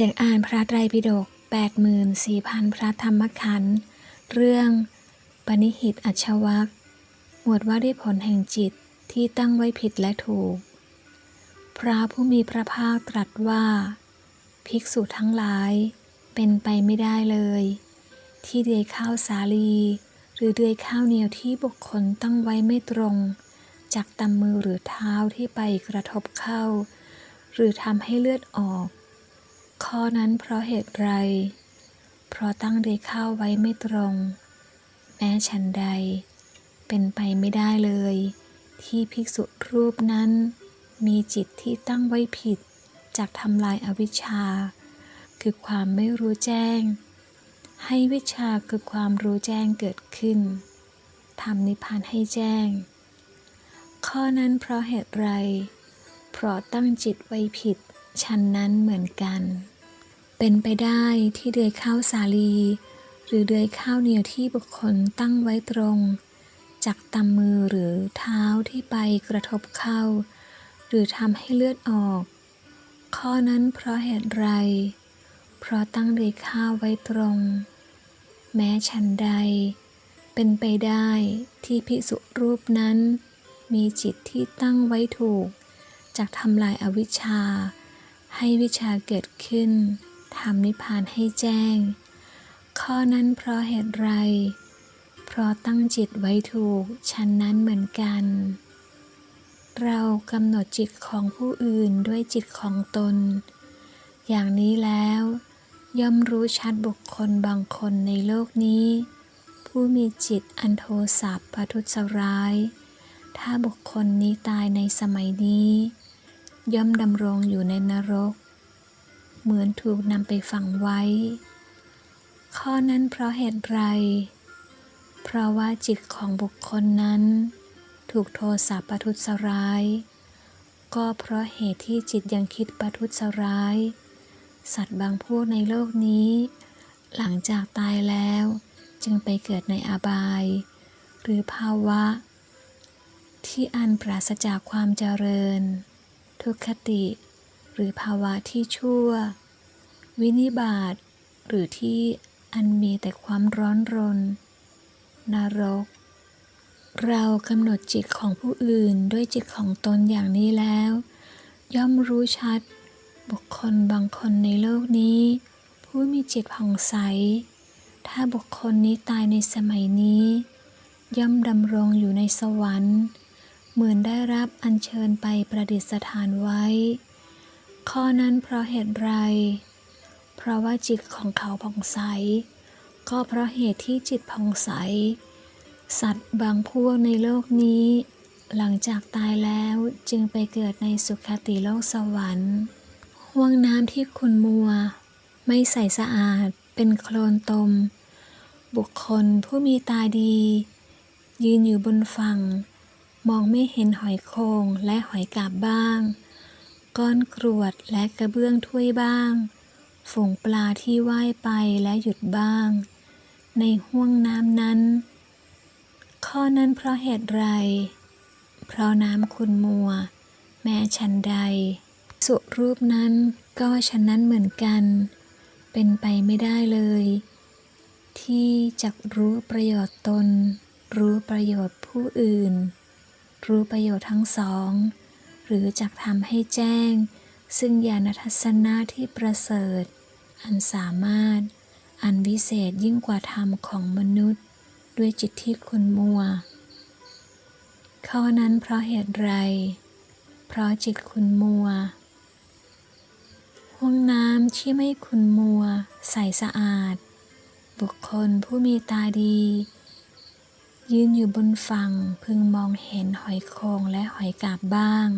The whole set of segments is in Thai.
สียงอ่านพระไตรปิฎก84,000 พระธรรมขันธ์ เรื่องปณิหิตอัชวักหมวดว่าด้วยผลแห่งจิตที่ตั้งไว้ผิดและถูก พระผู้มีพระภาคตรัสว่า ภิกษุทั้งหลาย เป็นไปไม่ได้เลย ที่เดือยข้าวสาลี หรือเดือยข้าวเหนียวที่บุคคลตั้งไว้ไม่ตรง จากตำมือหรือเท้าที่ไปกระทบเข้า หรือทำให้เลือดออก ข้อนั้นเพราะเหตุไร เพราะตั้งเดข้าวไว้ไม่ตรง แม้ฉันใด เป็นไปไม่ได้เลย ที่ภิกษุรูปนั้น มีจิตที่ตั้งไว้ผิดจากทำลายอาวิชชา คือความไม่รู้แจ้ง ให้วิชาคือความรู้แจ้งเกิดขึ้นทำนิพพานให้แจ้ง ข้อนั้นเพราะเหตุไร เพราะตั้งจิตไว้ผิด ฉันนั้นเหมือนกัน เป็นไปได้ที่เดือยข้าวสาลี หรือเดือยข้าวเหนียวที่บุคคลตั้งไว้ตรง จากตำมือหรือเท้าที่ไปกระทบเข้า หรือทำให้เลือดออก ข้อนั้นเพราะเหตุไร เพราะตั้งเดือยข้าวไว้ตรง แม้ฉันใด เป็นไปได้ที่ภิกษุรูปนั้น มีจิตที่ตั้งไว้ถูกจากทำลายอาวิชชา ให้วิชาเกิดขึ้นทำนิพพานให้แจ้ง ข้อนั้นเพราะเหตุไร เพราะตั้งจิตไว้ถูกฉันนั้นเหมือนกัน เรากำหนดจิตของผู้อื่นด้วยจิตของตน อย่างนี้แล้ว ย่อมรู้ชัดบุคคลบางคนในโลกนี้ ผู้มีจิตอันโทสะประทุษร้าย ถ้าบุคคลนี้ตายในสมัยนี้ ย่อมดำรงอยู่ในนรก เหมือนถูกนำไปฝังไว้ ข้อนั้นเพราะเหตุไร เพราะว่าจิตของบุคคลนั้น ถูกโทสะประทุษร้าย ก็เพราะเหตุที่จิตยังคิดประทุษร้าย สัตว์บางพวกในโลกนี้ หลังจากตายแล้วจึงไปเกิดในอบาย หรือภาวะ ที่อันปราศจากความเจริญ ทุกขติ หรือภาวะที่ชั่ว วินิบาตหรือที่อันมีแต่ความร้อนรน นรก เรากำหนดจิตของผู้อื่นด้วยจิตของตนอย่างนี้แล้ว ย่อมรู้ชัด บุคคลบางคนในโลกนี้ ผู้มีจิตผ่องใส ถ้าบุคคลนี้ตายในสมัยนี้ ย่อมดำรงอยู่ในสวรรค์ เหมือนได้รับอัญเชิญไปประดิษฐานไว้ ข้อนั้นเพราะเหตุไร เพราะว่าจิตของเขาผ่องใส ก็เพราะเหตุที่จิตผ่องใส สัตว์บางพวกในโลกนี้ หลังจากตายแล้วจึงไปเกิดในสุคติโลกสวรรค์ห่วงน้ำที่ขุ่นมัว ไม่ใสสะอาดเป็นโคลนตม บุคคลผู้มีตาดี ยืนอยู่บนฝั่ง มองไม่เห็นหอยโครงและหอยกาบบ้าง ก้อนกรวดและกระเบื้องถ้วยบ้าง ฝูงปลาที่ว่ายไปและหยุดบ้าง ในห้วงน้ำนั้น ข้อนั้นเพราะเหตุไร เพราะน้ำคุณมัว แม้ฉันใด สุรูปนั้นก็ฉันนั้นเหมือนกัน เป็นไปไม่ได้เลย ที่จะรู้ประโยชน์ตน รู้ประโยชน์ผู้อื่น รู้ประโยชน์ทั้งสอง หรือจักทำให้แจ้ง ซึ่งญาณทัศนะที่ประเสริฐ อันสามารถ อันวิเศษยิ่งกว่าธรรมของมนุษย์ ด้วยจิตที่คุณมัว ข้อนั้นเพราะเหตุไร เพราะจิตคุณมัวห้องน้ำที่ไม่คุณมัว ใสสะอาด บุคคลผู้มีตาดี ยืนอยู่บนฝั่งพึงมองเห็นหอยโครงและหอยกาบบ้าง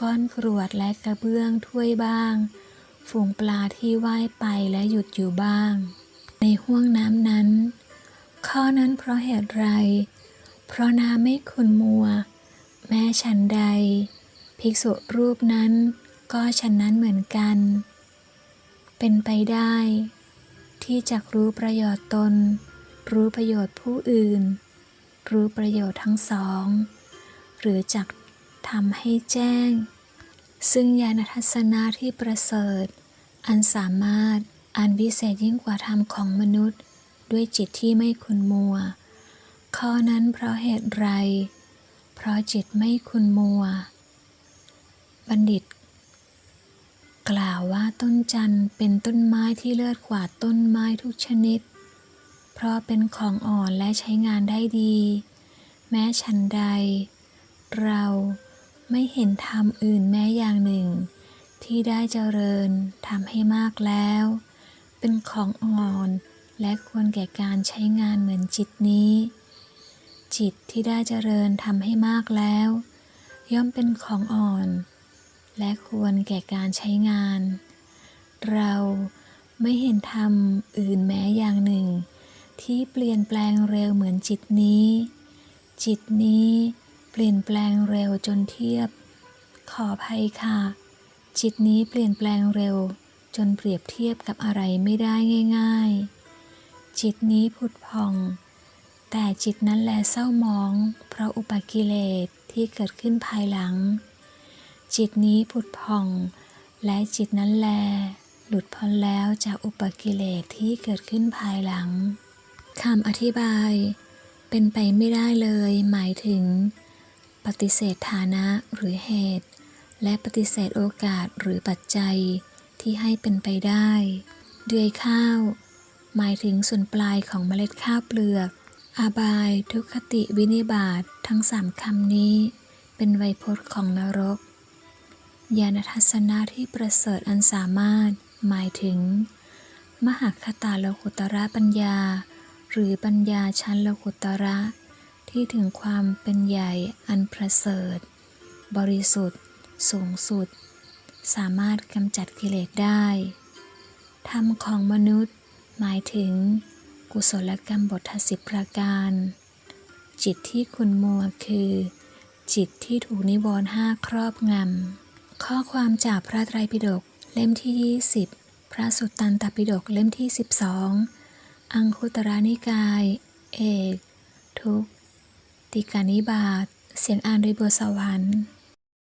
ก้อนกรวดและกระเบื้องถ้วยบ้าง ฝูงปลาที่ว่ายไปและหยุดอยู่บ้าง ในห้วงน้ำนั้น ข้อนั้นเพราะเหตุไร เพราะน้ำไม่ขุนมัว แม้ฉันใด ภิกษุรูปนั้น ก็ฉันนั้นเหมือนกัน เป็นไปได้ ที่จะรู้ประโยชน์ตนรู้ประโยชน์ผู้อื่น รู้ประโยชน์ทั้งสอง หรือจักทำให้แจ้ง ซึ่งญาณทัศนะที่ประเสริฐ อันสามารถอันวิเศษยิ่งกว่าธรรมของมนุษย์ ด้วยจิตที่ไม่คุณมัว ข้อนั้นเพราะเหตุไร เพราะจิตไม่คุณมัว บัณฑิต กล่าวว่าต้นจันทร์เป็นต้นไม้ที่เลิศกว่าต้นไม้ทุกชนิด เพราะเป็นของอ่อนและใช้งานได้ดี แม้ฉันใด เราไม่เห็นธรรมอื่นแม้อย่างหนึ่ง ที่ได้เจริญทำให้มากแล้ว เป็นของอ่อนและควรแก่การใช้งานเหมือนจิตนี้ จิตที่ได้เจริญทำให้มากแล้ว ย่อมเป็นของอ่อน และควรแก่การใช้งาน เราไม่เห็นธรรมอื่นแม้อย่างหนึ่ง ที่เปลี่ยนแปลงเร็วเหมือนจิตนี้ จิตนี้เปลี่ยนแปลงเร็วจนเทียบ ขออภัยค่ะ จิตนี้เปลี่ยนแปลงเร็ว จนเปรียบเทียบกับอะไรไม่ได้ง่าย ๆ จิตนี้ผุดพอง แต่จิตนั้นแลเศร้ามอง เพราะอุปกิเลสที่เกิดขึ้นภายหลัง จิตนี้ผุดพอง และจิตนั้นแลหลุดพ้นแล้วจากอุปกิเลสที่เกิดขึ้นภายหลัง คำอธิบาย เป็นไปไม่ได้เลย หมายถึง ปฏิเสธฐานะหรือเหตุ และปฏิเสธโอกาสหรือปัจจัยที่ให้เป็นไปได้ เดือยข้าว หมายถึงส่วนปลายของเมล็ดข้าวเปลือก อาบาย ทุกขติวินิบาตทั้งสามคำนี้ เป็นไวยพจน์ของนรก ญาณทัศนะที่ประเสริฐอันสามารถ หมายถึง มหคตาโลกุตระปัญญา หรือปัญญาชั้นโลกุตระ ที่ถึงความเป็นใหญ่อันประเสริฐ บริสุทธิ์ สูงสุด สามารถกำจัดกิเลสได้ ธรรมของมนุษย์หมายถึง กุศลกรรมบทสิบประการ จิตที่คุณมัวคือ จิตที่ถูกนิวรณ์ห้าครอบงำ ข้อความจากพระไตรปิฎกเล่มที่ 20 พระสุตตันตปิฎกเล่มที่ 12 อังคุตระนิกาย เอก ทุกติกานิบาต เสียงอ่านโดยบัวสวรรค์